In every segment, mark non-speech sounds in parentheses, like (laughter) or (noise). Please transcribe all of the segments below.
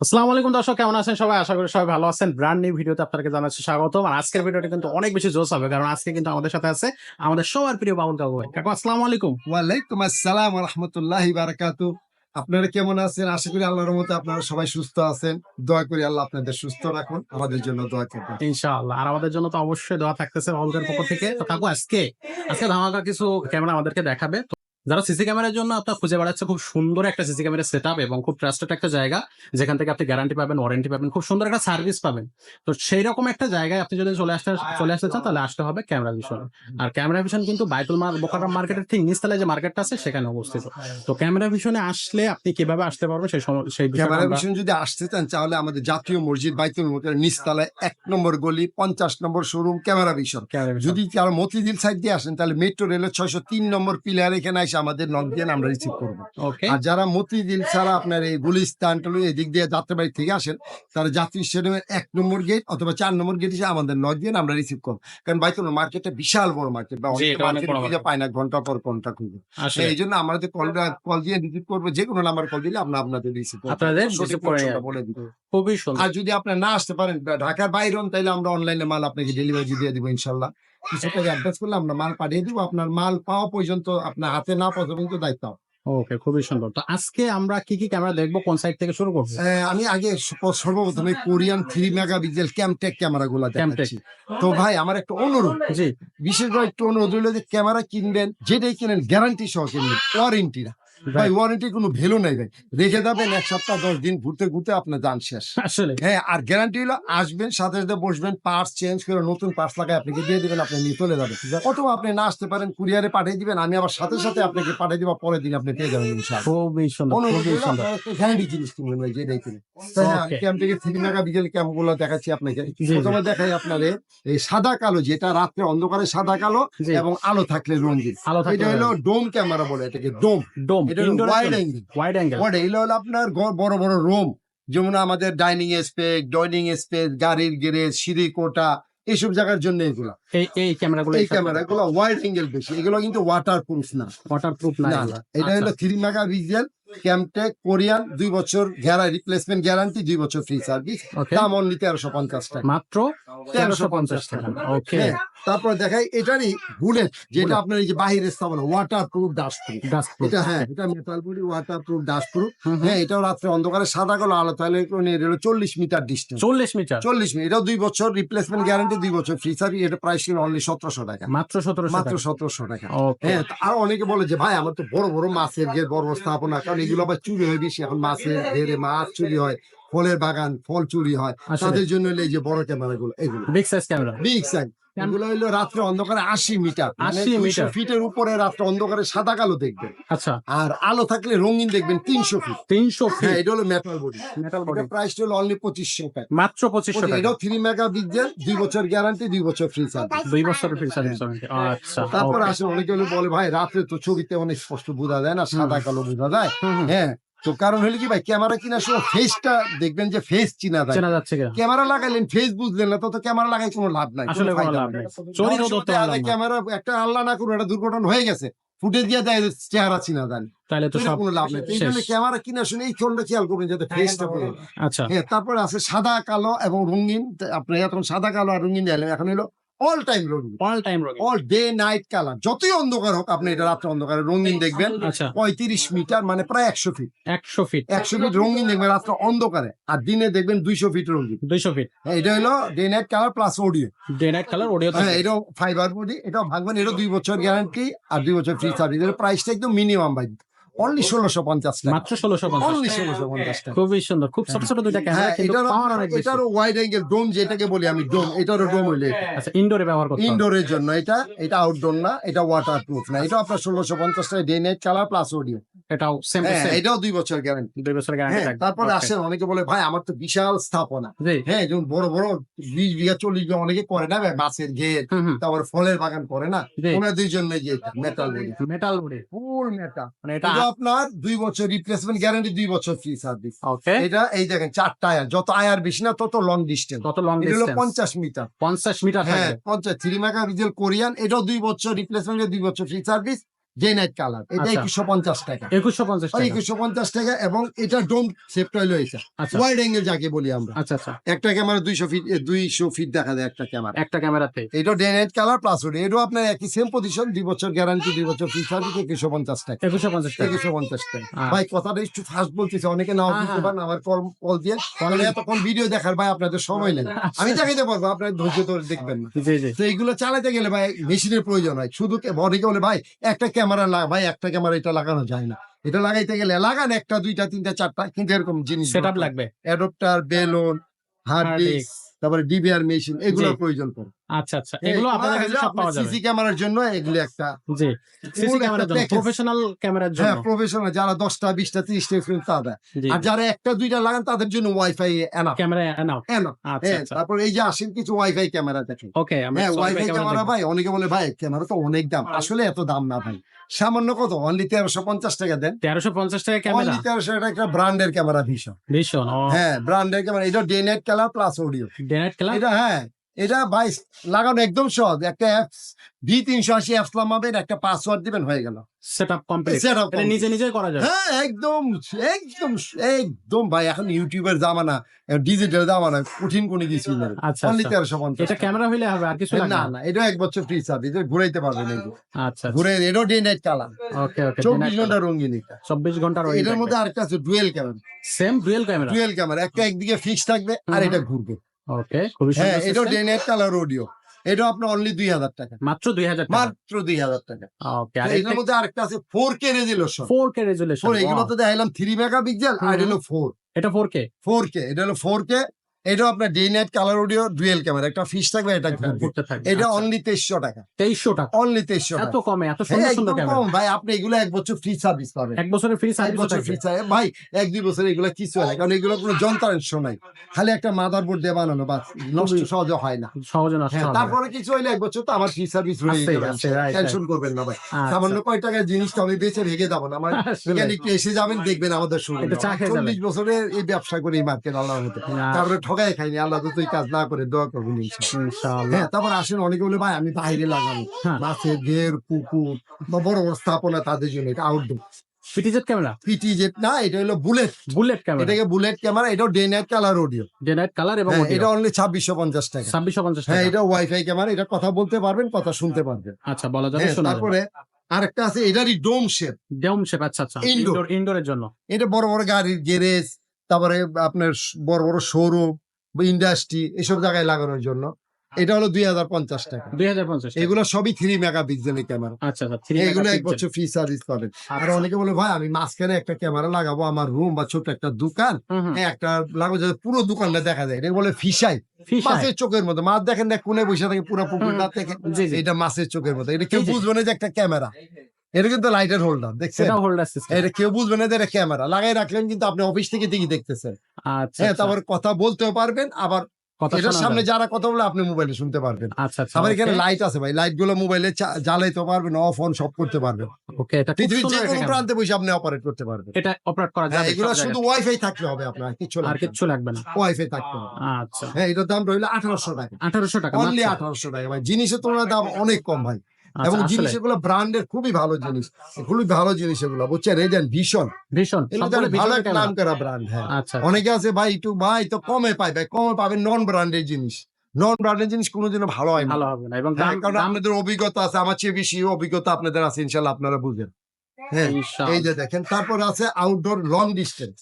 আসসালামু আলাইকুম দর্শক কেমন আছেন সবাই? আশা করি সবাই ভালো আছেন। ব্র্যান্ড নিউ ভিডিওতে আপনাকে জানাচ্ছি স্বাগত আর আজকের ভিডিওটা কিন্তু অনেক বেশি জোস হবে কারণ আজকে কিন্তু আমাদের সাথে আছে আমাদের সবার প্রিয় বাবুল কাকু ভাই। কাকু আসসালামু আলাইকুম। ওয়ালাইকুম আসসালাম রহমতুল্লাহ বারাকাতু। আপনারা কেমন আছেন? আশা করি আল্লাহর মতো আপনারা সবাই সুস্থ আছেন। দোয়া করি আল্লাহ আপনাদের সুস্থ রাখুন আমাদের জন্য দোয়া করবেন। ইনশাআল্লাহ। আর আমাদের জন্য তো অবশ্যই দোয়া থাকতেছে বাবুলকার পক্ষ থেকে। তো কাকু আজকে আজকে ধামাকা কিছু ক্যামেরা আমাদেরকে দেখাবে। যারা সিসি ক্যামেরার জন্য আপনার খুঁজে বেড়াচ্ছে খুব সুন্দর একটা সিসি ক্যামেরা সেট এবং খুব ট্রাস্টেড একটা জায়গা যেখান থেকে আপনি গ্যারান্টি পাবেন ওয়ারেন্টি পাবেন খুব সুন্দর একটা সার্ভিস পাবেন। তো সেই রকম একটা জায়গায় আপনি যদি চলে আসতে চলে আসতে চান তাহলে আসতে হবে ক্যামেরা ভিশন আর ক্যামেরা ভিশন কিন্তু বাইতুল মার বোকারাম মার্কেটের ঠিক নিচতলায় যে মার্কেটটা আছে সেখানে অবস্থিত। তো ক্যামেরা ভিশনে আসলে আপনি কীভাবে আসতে পারবেন সেই সেই ক্যামেরা ভিশন যদি আসতে চান তাহলে আমাদের জাতীয় মসজিদ বাইতুল মুকের নিচতলায় এক নম্বর গলি পঞ্চাশ নম্বর শোরুম ক্যামেরা ভিশন যদি কারও মতিঝিল সাইড দিয়ে আসেন তাহলে মেট্রো রেলের ছয়শো তিন নম্বর পিলার এখানে এসে আমাদের নক দিয়ে আমরা রিসিভ করব। আর যারা মতিঝিল ছাড়া আপনার এই গুলিস্তান টলি এদিক দিয়ে যাত্রাবাড়ি থেকে আসেন তারা জাতীয় স্টেডিয়ামের এক নম্বর গেট অথবা চার নম্বর গেট এসে আমাদের নক দিয়ে আমরা রিসিভ করব। কারণ বাইতুল মার্কেটটা বিশাল বড় মার্কেট বা অনেক মার্কেট খুঁজে পায় না ঘণ্টা পর ঘণ্টা খুঁজে। এই জন্য আমাদের কল কল দিয়ে রিসিভ করব যে কোনো নাম্বার কল দিলে আমরা আপনাদের রিসিভ করব। আপনাদের। বলে দিব খুবই সুন্দর। আর যদি আপনি না আসতে পারেন ঢাকার বাইরে তাহলে আমরা অনলাইনে মাল আপনাকে ডেলিভারি দিয়ে দিব ইনশাল্লাহ। কিছু টাকা অ্যাডভান্স করলে আমরা মাল পাঠিয়ে দিব। আপনার মাল পাওয়া পর্যন্ত আপনার হাতে না পৌঁছা পর্যন্ত দায়িত্ব। ওকে খুবই সুন্দর। তো আজকে আমরা কি কি ক্যামেরা দেখব? কোন সাইড থেকে শুরু করব? আমি আগে সর্বপ্রথমে Korean three megapixel Camtech camera গুলা দেখাচ্ছি। তো ভাই আমার একটা অনুরোধ। জি। বিশেষ করে একটু অনুরোধ হইল যে ক্যামেরা কিনবেন যেটাই কিনেন গ্যারান্টি সহ কিনবেন ওয়ারেন্টি না। ভাই ওয়ারেন্টি কোনো ভ্যালু নাই ভাই। রেখে যাবেন এক সপ্তাহ দশ দিন ঘুরতে ঘুরতে আপনার দান শেষ। আসলে হ্যাঁ আর গ্যারান্টি হলো আসবেন সাথে সাথে বসবেন পার্টস চেঞ্জ করে নতুন পার্টস লাগাই আপনাকে দিয়ে দিবেন আপনি নিয়ে চলে যাবেন। অথবা আপনি না আসতে পারেন কুরিয়ারে পাঠিয়ে দিবেন আমি আবার সাথে সাথে আপনাকে পাঠিয়ে দিব পরের দিন আপনি পেয়ে যাবেন খুবই সুন্দর খুবই সুন্দর। গ্যারান্টি জিনিস কিনবেন ভাই যেটাই কিনে। তাই ক্যাম্প থেকে থ্রি বিকেল ক্যাম্পগুলো দেখাচ্ছি আপনাকে। প্রথমে দেখাই আপনাদের এই সাদা কালো যেটা রাত্রে অন্ধকারে সাদা কালো এবং আলো থাকলে রঙিন। আলো এটা থাকলে হলো ডোম ক্যামেরা বলে এটাকে dome dome wide angle wide angle wide এগুলো হলো আপনার বড় বড় রুম যেমন আমাদের ডাইনিং স্পেস ডাইনিং স্পেস গাড়ির গ্যারেজ সিঁড়ি কোটা এইসব জায়গার জন্য এগুলো। এই ক্যামেরাগুলো এই ক্যামেরা এগুলো ওয়াইড অ্যাঙ্গেল বেশি। এগুলো কিন্তু ওয়াটার প্রুফ না। ওয়াটারপ্রুফ না। না এটা হলো three megapixel Camtech Korean দুই বছর গ্যারা রিপ্লেসমেন্ট গ্যারান্টি দুই বছর ফ্রি সার্ভিস দাম অনলি তেরোশো পঞ্চাশ টাকা। মাত্র তেরোশো পঞ্চাশ টাকা। ওকে তারপর দেখাই এটারই বুলেট যেটা আপনার এই যে বাহিরের স্থাপনা ওয়াটার প্রুফ ডাস্ট প্রুফ এটা হ্যাঁ এটা metal body waterproof dustproof হ্যাঁ এটাও রাত্রে অন্ধকারে সাদা কালো আলো তাহলে চল্লিশ মিটার ডিস্টেন্স চল্লিশ মিটার? চল্লিশ মিনিট এটাও দুই বছর রিপ্লেসমেন্ট গ্যারান্টি দুই বছর ফ্রি সার্ভিস এটা প্রাইস ছিল অনলি সতেরোশো টাকা। মাত্র সতেরোশো মাত্র সতেরোশো টাকা। হ্যাঁ আর অনেকে বলে যে ভাই আমার তো বড় বড় মাছের যে বড় স্থাপনা কারণ এগুলো আবার চুরি হয় বেশি। এখন মাছের ঘেরে মাছ চুরি হয় ফলের বাগান ফল চুরি হয়। আসলে তাদের জন্য এই যে বড় ক্যামেরা গুলো এগুলো। Big size camera. Big size এগুলো হলো রাত্রে অন্ধকারে আশি মিটার। 80 মিটার। ফিটের উপরে রাত্রে অন্ধকারে সাদা কালো দেখবেন। আচ্ছা। আর আলো থাকলে রঙিন দেখবেন তিনশো ফিট। তিনশো হ্যাঁ ফিট। এটা হলো metal body metal body price হলো অনলি পঁচিশশো টাকা। মাত্র পঁচিশশো টাকা। এটাও থ্রি মেগা পিক্সেল দুই বছর গ্যারান্টি দুই বছর ফ্রি সার্ভিস দুই বছরের ফ্রি সার্ভিস আচ্ছা তারপর okay. আসে অনেকে বলে ভাই রাত্রে তো ছবিতে অনেক স্পষ্ট বোঝা যায় না সাদা কালো বোঝা যায়। হ্যাঁ তো কারণ হলো কি ভাই ক্যামেরা কিনার সময় ফেসটা দেখবেন যে ফেস চিনা যায়। চেনা যাচ্ছে কিনা? ক্যামেরা লাগাইলেন ফেস বুঝলেন না তো তো ক্যামেরা লাগাই কোনো লাভ নাই আসলে কোনো লাভ নেই। চোরি তো ধরতে পারলাম না। ক্যামেরা একটা আল্লাহ না করুন একটা দুর্ঘটনা হয়ে গেছে ফুটে দিয়ে দেয় যে চেহারা চিনা যায়। না। তাহলে তো তো সব কোনো লাভ নেই। তো এই জন্য শেষ। ক্যামেরা কিনা সময় এই ফোনটা খেয়াল করবেন যাতে ফেসটা পড়ে আচ্ছা। হ্যাঁ তারপরে আছে সাদা কালো এবং রঙিন। আপনি এখন সাদা কালো আর রঙিন দিলেন এখন হলো অল টাইম রঙিন। অল টাইম রোগী অল ডে নাইট কালার যতই অন্ধকার হোক আপনি এটা রাত্রে অন্ধকারে রঙিন দেখবেন। আচ্ছা। পঁয়ত্রিশ মিটার মানে প্রায় একশো ফিট একশো ফিট একশো ফিট রঙিন দেখবেন রাত্রে অন্ধকারে। আর দিনে দেখবেন দুইশো ফিট রঙিন। দুইশো ফিট হ্যাঁ, এটা হলো day night colour plus audio day night colour audio হ্যাঁ এটাও ফাইবার বডি এটাও ভাগবেন এটাও দুই বছর গ্যারান্টি আর দুই বছর ফ্রি সার্ভিস এর প্রাইসটা একদম মিনিমাম ভাই। অনলি ষোলোশো পঞ্চাশ মাত্র ষোলোশো অনলি ষোলোশো পঞ্চাশ খুবই সুন্দর খুব ছোট ছোট দুইটা ক্যামেরা হ্যাঁ কিন্তু এটারও পাওয়ার অনেক এটারও ওয়াইড অ্যাঙ্গেল ডোম যেটাকে বলি আমি ডোম এটারও ডোম হইলে আচ্ছা ইনডোরে ব্যবহার করতে হবে। ইনডোরের জন্য এটা এটা আউটডোর না এটা ওয়াটার প্রুফ না। এটা আপনার ষোলোশো পঞ্চাশ টাকা ডে নেট চালা প্লাস অডিও এটাও সেম হ্যাঁ এটাও দুই বছর গ্যারান্টি দুই বছরের গ্যারান্টি তারপরে আসেন অনেকে বলে ভাই আমার তো বিশাল স্থাপনা। হ্যাঁ যেমন বড় বড় বিশ বিঘা চল্লিশ বিঘা অনেকে করে না মাছের ঘের তারপর ফলের বাগান করে না। দুই জন্য যে metal body metal body full metal মানে এটা আপনার দুই বছর রিপ্লেসমেন্ট গ্যারান্টি দুই বছর ফ্রি সার্ভিস ওকে এটা এই দেখেন চারটা আয়ার। যত আয়ার বেশি না তত লং ডিস্টেন্স কত লং ডিসটেন্স পঞ্চাশ মিটার পঞ্চাশ মিটার হ্যাঁ পঞ্চাশ। থ্রি মেগা পিক্সেল কোরিয়ান এটাও দুই বছর রিপ্লেসমেন্ট দুই বছর free service day night colour এটা আচ্ছা। একুশশো পঞ্চাশ টাকা। একুশশো পঞ্চাশ টাকা। একুশশো পঞ্চাশ টাকা এবং এটা ডোম সেপটা হলো এটা আচ্ছা। ওয়াইড অ্যাঙ্গেল যাকে বলি আমরা। আচ্ছা আচ্ছা। একটা ক্যামেরা দুইশো ফিট দুইশো ফিট দেখা যায় একটা ক্যামেরা একটা ক্যামেরাতে এটা ডে নাইট কালার প্লাস এটাও আপনার একই সেম পজিশন দুই বছর গ্যারান্টি দুই বছর ফ্রি সার্ভিস একুশো পঞ্চাশ টাকা। একুশশো পঞ্চাশ টাকা। একুশো পঞ্চাশ টাকা। ভাই কথাটা একটু ফাস্ট বলতেছে অনেকে নাও বুঝতে। পারেন আমার কল কল দিয়ে। তাহলে এতক্ষণ ভিডিও দেখার ভাই আপনাদের সময় নেই। আমি দেখাইতে পারব আপনার ধৈর্য ধরে দেখবেন না। তো এইগুলো চালাতে গেলে ভাই মেশিনের প্রয়োজন হয়। শুধু অনেকে বলে ভাই একটা ক্যামেরা ভাই একটা ক্যামেরা এটা লাগানো যায় না। এটা লাগাইতে গেলে লাগান একটা দুইটা তিনটা চারটা কিন্তু এরকম জিনিস সেটআপ লাগবে। অ্যাডপ্টার বেলুন হার্ড ডিস্ক তারপরে ডিবিআর মেশিন এগুলো প্রয়োজন পড়ে। আচ্ছা আচ্ছা। এগুলো আপনাদের কাছে সব পাওয়া যাবে। সিসি ক্যামেরার জন্য এগুলো একটা জি। সিসি ক্যামেরার জন্য প্রফেশনাল ক্যামেরার হ্যাঁ প্রফেশনাল যারা দশটা বিশটা ত্রিশটা এক্সপিরিয়েন্স তাদের আর যারা একটা দুইটা লাগান তাদের জন্য wifi enough camera now enough আচ্ছা তারপর এই যে আসেন কিছু ওয়াইফাই ক্যামেরা দেখেন। ওকে আমরা ওয়াইফাই ক্যামেরা ভাই অনেকে বলে ভাই ক্যামেরা তো অনেক দাম। আসলে এত দাম না ভাই। সামান্য কত? অনলি তেরোশো পঞ্চাশ টাকা দেন। তেরোশো পঞ্চাশ টাকা ক্যামেরা অনলি তেরোশো টাকা একটা ব্র্যান্ডের ক্যামেরা ভীষণ। ভীষণ হ্যাঁ ব্র্যান্ডের ক্যামেরা এটা ডে খেলা প্লাস অডিও ডেনাইট খেলা এটা হ্যাঁ। এটা ভাই লাগানো একদম সহজ। একটা অ্যাপস ভি তিনশো আশি অ্যাপস নামাবেন একটা পাসওয়ার্ড দিবেন হয়ে গেল। সেট আপ কমপ্লিট Setup এটা নিজে নিজে করা যাবে। হ্যাঁ একদম একদম একদম ভাই এখন ইউটিউবের জামানা ডিজিটাল জামানা কঠিন কোনো কিছু নেই। আচ্ছা অনলি আচ্ছা। তেরোশো পঞ্চাশ এটা ক্যামেরা হইলে হবে আর কিছু না না? এটা এক বছর ফ্রি সার্ভিস ঘুরাইতে পারবেন এই যে। আচ্ছা ঘুরে এটাও day night colour okay okay চব্বিশ ঘণ্টা রঙিন এটা। চব্বিশ ঘণ্টার এটার মধ্যে আরেকটা আছে dual camera same dual camera dual camera একটা একদিকে ফিক্স থাকবে আর এটা ঘুরবে। ওকে খুবই হ্যাঁ সুন্দর এটাও system। ডে কালার অডিও এটা আপনার অনলি দুই হাজার টাকা। মাত্র দুই হাজার মাত্র দুই হাজার টাকা। ওকে আর এটার মধ্যে আরেকটা আছে four K resolution four K resolution এগুলো তো দেখাইলাম থ্রি মেগা পিক্সেল আর এটা। হলো ফোর এটা ফোর কে ফোর কে এটা হলো ফোর কে এটা আপনার day night colour audio dual camera একটা ফিক্স থাকবে এটা ঘুরতে থাকবে এটা অনলি তেইশশো টাকা। তেইশশো টাকা। অনলি তেইশশো এত কমে এত হ্যাঁ, সুন্দর সুন্দর কম। ভাই আপনি এগুলো এক বছর ফ্রি সার্ভিস পাবেন। এক বছরের ফ্রি সার্ভিস বছর ফ্রি সার্ভিস ভাই এক দুই বছর এগুলো কিছু হয় কারণ এগুলো কোনো যন্ত্রাংশ নাই। খালি একটা মাদার বোর্ড দিয়ে বানানো বাস। নষ্ট সহজে হয় না। সহজে নষ্ট হ্যাঁ। তারপরে কিছু হইলে এক বছর তো আমার ফ্রি সার্ভিস রয়ে right, টেনশন করবেন না ভাই। আচ্ছা। সামান্য কয় টাকার জিনিসটা আমি বেঁচে ভেঙে যাব না। আমার একটু এসে যাবেন দেখবেন আমাদের শুরু যাবেন। চল্লিশ বছরের এই ব্যবসা করি মার্কেট আল্লাহর মতো না, তারপরে ঠগাই খাইনি আল্লাহ তো তুই কাজ না করে দোয়া করবেন। হ্যাঁ তারপর আসেন অনেকে বলে ভাই আমি বাইরে লাগাবো। হ্যাঁ। মাছের ঘের পুকুর বা বড় বড় স্থাপনা তাদের জন্য এটা আউটডোর পিটিজেড ক্যামেরা? না এটা হলো বুলেট। Bullet camera. এটাকে বুলেট ক্যামেরা এটাও day night colour audio day night colour এবং হ্যাঁ, এটা অনলি ছাব্বিশশো পঞ্চাশ টাকা। ছাব্বিশশো পঞ্চাশ হ্যাঁ এটা ওয়াইফাই ক্যামেরা এটা কথা বলতে পারবেন কথা শুনতে পারবেন। আচ্ছা বলা যাবে হ্যাঁ, তারপরে আরেকটা আছে এটারই ডোম শেপ শেপ আচ্ছা আচ্ছা। ইনডোর ইনডোরের জন্য। এটা বড় বড় গাড়ির গ্যারেজ তারপরে আপনার বড় বড় শোরুম বা ইন্ডাস্ট্রি এসব জায়গায় লাগানোর জন্য। এটা হলো দুই হাজার পঞ্চাশ টাকা। দুই হাজার পঞ্চাশ এগুলো সবই থ্রি মেগা পিক্সেলের ক্যামেরা আচ্ছা আচ্ছা এগুলো এক বছর ফ্রি সার্ভিস পাবেন। আর আচ্ছা। অনেকে বলে ভাই আমি মাঝখানে একটা ক্যামেরা লাগাবো আমার রুম বা ছোট একটা দোকান। হ্যাঁ, একটা লাগাবো যাতে পুরো দোকানটা দেখা যায়। এটা বলে ফিসাই মাছের চোখের মতো। মাছ দেখেন না কোনে বসে থাকে পুরো পুকুর না জি এটা মাছের চোখের মতো। এটা কেউ বুঝবে না যে একটা ক্যামেরা এটা কিন্তু লাইটের হোল্ডার দেখছেন? হোল্ডার সিস্টেম এটা কেউ বুঝবে না এটা ক্যামেরা লাগাই রাখলেন কিন্তু আপনি অফিস থেকে দিকে দেখতেছেন। আচ্ছা হ্যাঁ আচ্ছা। তারপর কথা বলতেও পারবেন আবার এটার সামনে যারা কথা বলে আপনি মোবাইলে শুনতে পারবেন। আচ্ছা আচ্ছা আবার এখানে লাইট আছে ভাই লাইটগুলো মোবাইলে জ্বালাইতে পারবেন অফ অন সব করতে পারবেন। Okay, এটা পৃথিবীর যে কোনো প্রান্তে বসে আপনি অপারেট করতে পারবেন। এটা অপারেট করা হ্যাঁ যাবে এগুলো শুধু ওয়াইফাই থাকলে হবে আপনার কিছু আর লাগবে লাগবে না। ওয়াইফাই থাকতে হবে। আচ্ছা। হ্যাঁ এটার দাম রইল আঠারোশো টাকা। আঠারোশো টাকা অনলি আঠারোশো টাকা ভাই। জিনিসের তুলনায় দাম অনেক কম ভাই। আচ্ছা, এবং জিনিস এগুলো ব্র্যান্ডের খুবই ভালো জিনিস। খুবই ভালো জিনিস এগুলো। বুঝছেন? রেজেন ভীষণ ভীষণ ভালো একটা নাম করা ব্র্যান্ড হ্যাঁ। আচ্ছা অনেকে আছে ভাই একটু ভাই তো কমে পাই ভাই কমে পাবেন নন ব্র্যান্ডের জিনিস। নন ব্র্যান্ডের জিনিস কোনোদিনও ভালো হয় ভালো হবে না এবং হ্যাঁ, কারণ আপনাদের অভিজ্ঞতা আছে আমার চেয়ে বেশি অভিজ্ঞতা আপনাদের আছে ইনশাল্লাহ আপনারা বুঝেন হ্যাঁ এই যে দেখেন তারপর আছে outdoor long distance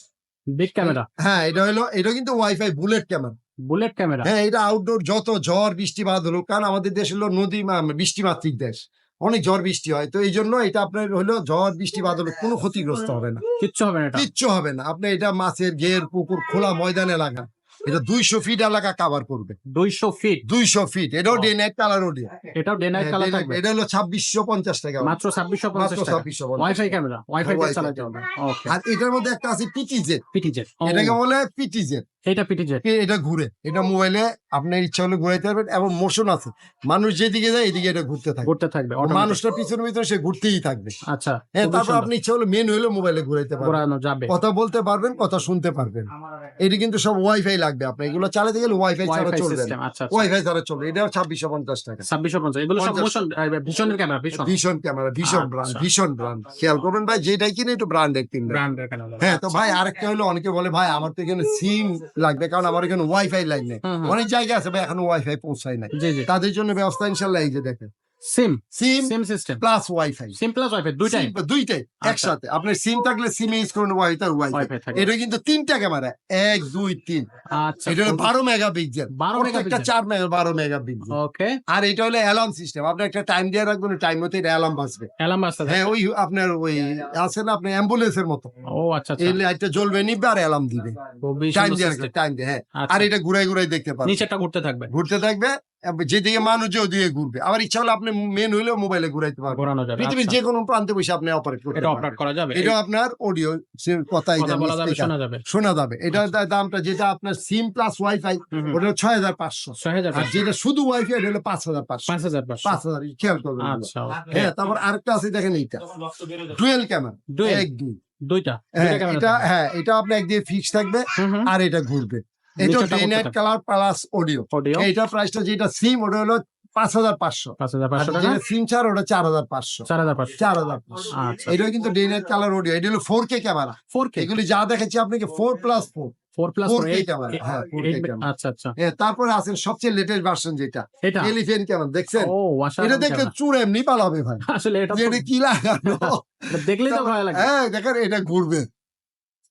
big camera হ্যাঁ এটা হলো এটা কিন্তু wifi bullet camera bullet camera হ্যাঁ এটা আউটডোর যত ঝড় বৃষ্টি বাদল হোক কারণ আমাদের দেশ হলো নদী মা- বৃষ্টি মাতৃক দেশ। অনেক ঝড় বৃষ্টি হয়। তো এই জন্য এটা আপনার হলো ঝড় বৃষ্টি বাদল কোনো ক্ষতিগ্রস্ত হবে না। কিচ্ছু হবে না কিচ্ছু হবে না। আপনি এটা মাছের ঘের পুকুর খোলা ময়দানে লাগান। এটা দুইশো ফিট এলাকা কাভার করবে। দুইশো ফিট দুইশো ফিট এটাও. ডে নাইট কালার ওডিও এটাও ডে নাইট কালার থাকবে। এটা হলো ছাব্বিশশো পঞ্চাশ টাকা। মাত্র ছাব্বিশশো পঞ্চাশ টাকা। ছাব্বিশশো ওয়াইফাই ক্যামেরা ওয়াইফাই চালাতে হবে। আর এটার মধ্যে একটা আছে পিটিজেড পিটিজেড এটাকে বলে পিটিজেড এটা পিটিজেড এ- এটা ঘুরে। এটা মোবাইলে আপনার ইচ্ছা হলে ঘুরাইতে পারবেন এবং মোশন আছে। মানুষ যেদিকে যায় এদিকে এটা ঘুরতে থাকে ঘুরতে থাকবে। মানুষটার পিছনে পিছনে সে ঘুরতেই থাকবে। আচ্ছা হ্যাঁ তারপর আপনি ইচ্ছা হলে মেন হলে মোবাইলে ঘুরাইতে পারবেন। ঘোরানো যাবে। কথা বলতে পারবেন কথা শুনতে পারবেন। এটি কিন্তু সব ওয়াইফাই লাগবে আপনার। এগুলো চালাতে গেলে ওয়াইফাই ছাড়া ওয়াইফাই চলবে সিস্টেম না আচ্ছা ওয়াইফাই ছাড়া চলবে এটাও ছাব্বিশশো পঞ্চাশ টাকা। ছাব্বিশশো পঞ্চাশ। এগুলো সব মোশন ভীষণের ক্যামেরা ভীষণ ভীষণ। ক্যামেরা ভীষণ আচ্ছা। ব্র্যান্ড ভীষণ ব্র্যান্ড খেয়াল করবেন ভাই যেটাই কিনে একটু ব্র্যান্ডের কিনবেন ব্র্যান্ডের ক্যামেরা হ্যাঁ তো ভাই আরেকটা হলো অনেকে বলে ভাই আমার তো এখানে সিম লাগবে কারণ আমার এখানে ওয়াইফাই লাইন নেই। অনেক জায়গা আছে ভাই এখন ওয়াইফাই পৌঁছায় নাই। তাদের জন্য ব্যবস্থা ইনশাল্লাহ এই যে দেখেন। SIM SIM SIM system plus wifi SIM plus wifi দুইটাই। দুইটাই আচ্ছা। একসাথে। আপনার সিম থাকলে সিম ইউজ করুন ওয়াইফাই ওয়াইফাই ওয়াইফাই এটা কিন্তু তিনটা ক্যামেরা এক দুই তিন। আচ্ছা এটা হলো বারো মেগা পিক্সেল 12 প্রত্যেকটা megapixel। চার মেগা বারো মেগা ওকে। আর এটা হলো অ্যালার্ম সিস্টেম আপনি একটা টাইম দিয়ে রাখবেন টাইম মতো এটা অ্যালার্ম বাজবে। অ্যালার্ম থাকে। হ্যাঁ ওই আপনার ওই আছে না আপনার অ্যাম্বুলেন্সের মতো। ও আচ্ছা আচ্ছা। এই লাইটটা জ্বলবে নিবে আর অ্যালার্ম দিবে। টাইম দিয়ে টাইম দিয়ে হ্যাঁ। আচ্ছা। আর এটা ঘুরাই ঘুরাই দেখতে পারবেন। নিচেটা ঘুরতে থাকবে। ঘুরতে থাকবে যেদিকে মানুষ যে ওদিকে ঘুরবে। আবার ইচ্ছা হলে আপনি মেন হইলেও মোবাইলে ঘুরাইতে পারবেন। ঘোরানো যাবে পৃথিবীর আচ্ছা। যে কোনো প্রান্তে বসে আপনি অপারেট করতে এটা পারবেন। অপারেট করা যাবে। এটা আপনার অডিও কথাই কথা বলা যাবে শোনা যাবে। শোনা যাবে। এটার দামটা যেটা আপনার সিম প্লাস ওয়াইফাই। ওটা হলো ছয় হাজার পাঁচশো। ছয় হাজার আর যেটা শুধু ওয়াইফাই এটা হলো পাঁচ হাজার পাঁচশো। পাঁচ হাজার পাঁচশো। পাঁচ হাজার খেয়াল করবেন আচ্ছা হ্যাঁ তারপর আরেকটা আছে দেখেন এইটা। ডুয়েল ক্যামেরা দুই দুইটা। হ্যাঁ এটা হ্যাঁ এটা আপনি একদিকে ফিক্স থাকবে। আর এটা ঘুরবে। এটা day night colour plus audio এইটা প্রাইসটা যেটা সিম ওটা হলো পাঁচ হাজার পাঁচশো। পাঁচ হাজার পাঁচশো যেটা সিম ছাড় ওটা চার হাজার পাঁচশো। চার হাজার পাঁচশো। চার হাজার পাঁচশো। আচ্ছা। এটা কিন্তু ডে নাইট কালার অডিও এটা হলো four K camera four K এগুলি যা দেখাচ্ছি আপনাকে four plus four four plus 4K camera, তারপরে আছেন সবচেয়ে লেটেস্ট ভার্সন যেটা। এটা? এলিফেন্ট ক্যামেরা দেখছেন? এটা দেখলে চুর এমনি পালাবে ভাই। আসলে এটা কি লাগানো? এটা দেখলেই তো ভয় লাগে। হ্যাঁ দেখেন এটা ঘুরবে।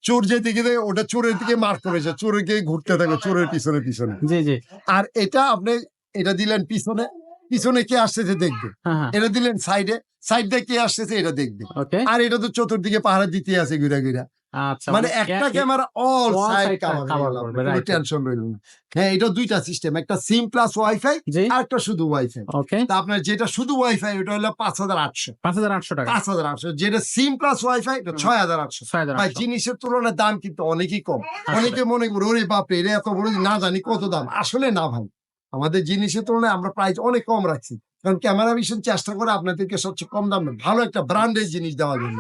চোর যেদিকে ওটা চোরের দিকে মার্ক করেছে। চোরের গিয়ে ঘুরতে থাকে চোরের পিছনে পিছনে। জি জি। আর এটা আপনি এটা দিলেন পিছনে পিছনে কে আসতেছে দেখবে। হ্যাঁ হ্যাঁ। এটা দিলেন সাইডে সাইড দিয়ে কে আসতেছে এটা দেখবে। আর এটা তো চতুর্দিকে পাহাড়া দিতে আছে ঘুরা ঘুরা। আচ্ছা মানে একটা camera all side cover. Tension রইল না। হ্যাঁ এটা দুইটা সিস্টেম একটা সিম প্লাস ওয়াইফাই আর একটা শুধু ওয়াইফাই তা আপনার যেটা শুধু ওয়াইফাই ওটা হলো পাঁচ হাজার আটশো। পাঁচ হাজার আটশো টাকা। পাঁচ হাজার আটশো। যেটা সিম প্লাস ওয়াইফাই এটা। ছয় হাজার আটশো। ভাই জিনিসের তুলনায় দাম কিন্তু অনেকই কম। অনেকে মনে করে ওরে বাপরে এটা এত বড় না জানি কত দাম। আসলে না ভাই। আমাদের জিনিসের তুলনায় আমরা প্রাইস অনেক কম রাখছি। কারণ ক্যামেরা ভিশন চেষ্টা করে আপনাদেরকে সবচেয়ে কম দামে ভালো একটা ব্র্যান্ডের জিনিস দেওয়ার জন্য।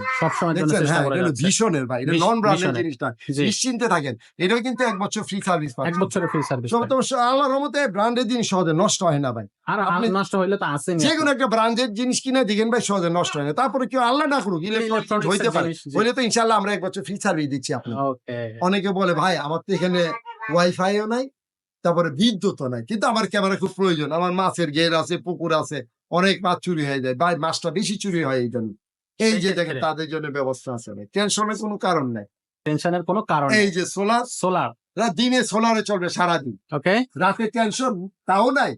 হ্যাঁ এটা। ভীষণের ভাই এটা নন ব্র্যান্ডের জিনিসটা। নিশ্চিন্তে থাকেন। এটাও কিন্তু এক বছর ফ্রি সার্ভিস এক বছরের ফ্রি সার্ভিস তো আল্লাহর রহমতে ব্র্যান্ডের জিনিস সহজে নষ্ট হয় না ভাই। আর আপনি- নষ্ট হইলে তো আসেনি যে কোনো একটা ব্র্যান্ডের জিনিস কিনে দেখেন ভাই সহজে নষ্ট হয় না। তারপরে কেউ আল্লাহ না করুক ইলেকট্রনিক হইতে পারে। হইলে তো ইনশাল্লাহ আমরা এক বছর ফ্রি সার্ভিস দিচ্ছি আপনার ওকে অনেকে বলে ভাই আমার তো এখানে ওয়াইফাইও নাই তারপরে বিদ্যুৎ নাই। কিন্তু আমার ক্যামেরা খুব প্রয়োজন। আমার মাছের ঘের আছে পুকুর আছে অনেক মাছ চুরি হয়ে যায়। ভাই মাছটা বেশি চুরি হয় এই জন্য। এই যে দেখে দেখেন তাদের জন্য ব্যবস্থা আছে ভাই। টেনশনের কোনো কারণ নাই। টেনশনের কোনো কারণ এই যে সোলার সোলার। দিনে সোলারে চলবে সারাদিন। ওকে রাতে টেনশন তাও নাই।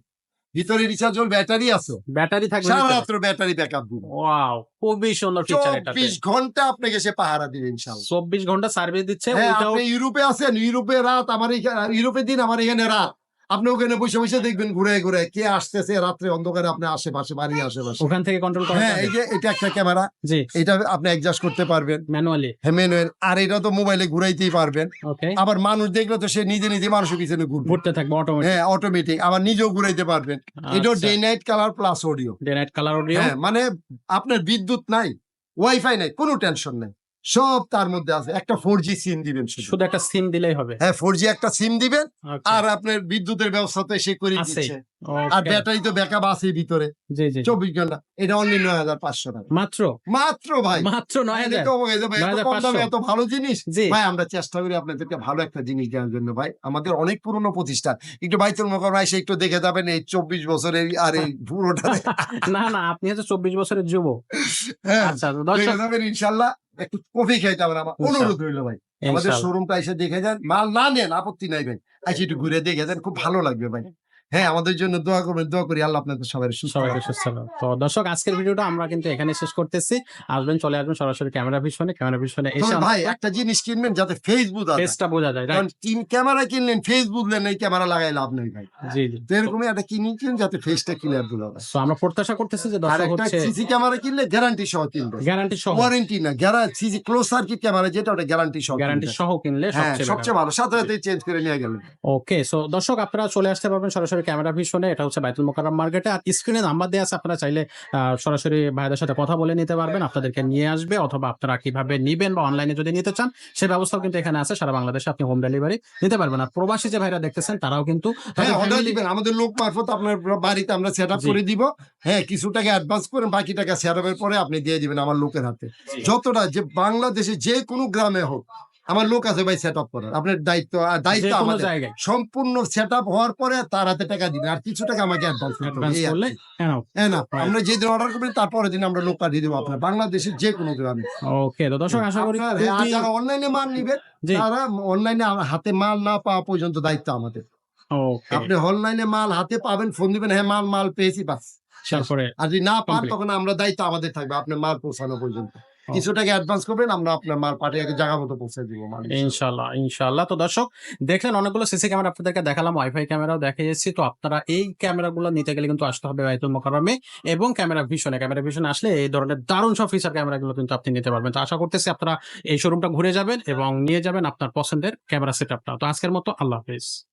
ভিতরে রিচার্জেবল ব্যাটারি আছে। ব্যাটারি থাকবে সারা রাত্র ব্যাটারি ব্যাকআপ দিবে। ওয়াও খুবই সুন্দর ফিচার এটা চব্বিশ ঘণ্টা আপনাকে সে পাহারা দিবে ইনশাআল্লাহ 24 ঘণ্টা সার্ভিস দিচ্ছে হ্যাঁ ওইটাও আপনি ইউরোপে আছেন ইউরোপে রাত আমার ইউরোপে দিন আমার এখানে রাত। আপনি ওখানে বসে বসে দেখবেন ঘুরে ঘুরে কে আসতেছে রাত্রে অন্ধকারে আপনি আশেপাশে বাড়ি আশেপাশে। ওখান থেকে কন্ট্রোল করা হ্যাঁ এই যে এটা একটা ক্যামেরা জি। এটা আপনি অ্যাডজাস্ট করতে পারবেন। ম্যানুয়ালি হ্যাঁ ম্যানুয়াল আর এটা তো মোবাইলে ঘুরাইতেই পারবেন। ওকে আবার মানুষ দেখলে তো সে নিজে নিজে মানুষের পিছনে ঘুরবে। ঘুরতে থাকবে অটোমেটিক হ্যাঁ অটোমেটিক আবার নিজেও ঘুরাইতে পারবেন। আচ্ছা। Day night colour plus audio day night colour audio হ্যাঁ মানে আপনার বিদ্যুৎ নাই ওয়াইফাই নাই কোনো টেনশন নাই। সব তার মধ্যে আছে। একটা ফোর জি সিম দিবেন শুধু। একটা সিম দিলেই হবে। হ্যাঁ ফোর জি একটা সিম দিবেন আর আপনার বিদ্যুতের ব্যবস্থা তো সে করে দিচ্ছে। আর ব্যাটারি তো ব্যাকআপ আছে ভিতরে। চব্বিশ ঘণ্টা। এটা অনলি নয় হাজার পাঁচশো টাকা। মাত্র? মাত্র ভাই। মাত্র নয় হাজার? এত অবাক যাবে, এত কম 9,500 দামে এত ভালো জিনিস? ভাই আমরা চেষ্টা করি আপনাদেরকে ভালো একটা জিনিস দেওয়ার জন্য ভাই। আমাদের অনেক পুরনো প্রতিষ্ঠান। একটু বাইতুল মোকারমা এসে একটু দেখে যাবেন এই চব্বিশ বছরের আর এই পুরোটা (laughs) না না আপনি হচ্ছে চব্বিশ বছরের যুবক। হ্যাঁ আচ্ছা ইনশাল্লাহ। একটু কফি খাইতে আমার। অনুরোধ রইল ভাই আমাদের। শোরুমটা এসে দেখে যান মাল না নেন আপত্তি নাই ভাই আজকে একটু ঘুরে দেখে যান খুব ভালো লাগবে ভাই হ্যাঁ আমাদের জন্য দোয়া করবেন দোয়া করি আল্লাহ আপনাদের সবাই সবাইকে সুস্থ তো দর্শক আজকের ভিডিওটা আমরা কিন্তু এখানে শেষ করতেছি। আসবেন চলে আসবেন সরাসরি ক্যামেরা ভিশনে ক্যামেরা ভিশনে এসে ভাই একটা জিনিস কিনবেন যাতে ফেসবুক বোঝা যায় কারণ তিন ক্যামেরা কিনলেন ফেস বুঝলেন এই ক্যামেরা লাগাই লাভ নেই ভাই। জি জি। তো এরকমই একটা যাতে ফেসটা ক্লিয়ার বোঝা যায় তো আমরা প্রত্যাশা করতেছি যে দর্শক হচ্ছে সিসি ক্যামেরা কিনলে গ্যারান্টি সহ কিনবে। গ্যারান্টি সহ। ওয়ারেন্টি না guarantee CC close circuit camera যেটা ওটা গ্যারান্টি সহ গ্যারান্টি। সহ কিনলে হ্যাঁ সবচেয়ে সবচেয়ে ভালো। সাথে সাথে চেঞ্জ করে নিয়ে গেলেন। ওকে সো দর্শক আপনারা চলে আসতে পারবেন সরাসরি ক্যামেরা ভিশনে এটা হচ্ছে বাইতুল মোকাররম মার্কেটে। আর স্ক্রিনে নাম্বার দেওয়া আছে আপনারা চাইলে সরাসরি ভাইদের সাথে কথা বলে নিতে পারবেন আপনাদেরকে নিয়ে আসবে অথবা আপনারা কীভাবে নিবেন বা অনলাইনে যদি নিতে চান সেই ব্যবস্থাও কিন্তু এখানে আছে সারা বাংলাদেশে আপনি হোম ডেলিভারি নিতে পারবেন। আর প্রবাসী যে ভাইরা দেখতেছেন তারাও কিন্তু হ্যাঁ আমাদের লোক মারফত আপনার বাড়িতে আমরা সেট আপ করে দিব। হ্যাঁ কিছু টাকা অ্যাডভান্স করেন বাকি টাকা সেট আপের পরে আপনি দিয়ে দিবেন আমার লোকের হাতে। যতটা যে বাংলাদেশে যে কোনো গ্রামে হোক আমার লোক আছে ভাই সেট আপ করার। আপনার দায়িত্ব দায়িত্ব কোনো আমাদের। জায়গায়। সম্পূর্ণ সেট আপ হওয়ার পরে তার হাতে টাকা দিবেন আর কিছু টাকা আমাকে অ্যাডভান্স করলে. আমরা যেদিন অর্ডার করবেন তারপরের দিন আমরা লোক পাঠিয়ে দেবো আপনার। বাংলাদেশের যে কোনো গ্রামে ওকে তো দর্শক আশা করি হ্যাঁ, যারা অনলাইনে মাল নিবেন তারা অনলাইনে হাতে মাল না পাওয়া পর্যন্ত দায়িত্ব আমাদের। ওকে আপনি অনলাইনে মাল হাতে পাবেন ফোন দিবেন হ্যাঁ মাল মাল পেয়েছি বাস। তারপরে আর যদি না পান তখন আমরা দায়িত্ব আমাদের থাকবে আপনার মাল পৌঁছানো পর্যন্ত। ও। কিছু টাকা অ্যাডভান্স করবেন আমরা আপনার মাল পাঠিয়ে জায়গা মতো পৌঁছে দিব ইনশাল্লাহ ইনশাল্লাহ তো দর্শক দেখলেন অনেকগুলো সিসি ক্যামেরা আপনাদেরকে দেখালাম ওয়াইফাই ক্যামেরাও দেখিয়েছি তো আপনারা এই ক্যামেরাগুলো নিতে গেলে কিন্তু আসতে হবে বাইতুল মোকাররমে এবং ক্যামেরা ভিশনে ক্যামেরা ভিশনে আসলে এই ধরনের দারুণ সব ফিচার ক্যামেরাগুলো কিন্তু আপনি নিতে পারবেন। তো আশা করতেছি আপনারা এই শোরুমটা ঘুরে যাবেন এবং নিয়ে যাবেন আপনার পছন্দের ক্যামেরা সেট আপটা তো আজকের মতো আল্লাহ হাফিজ।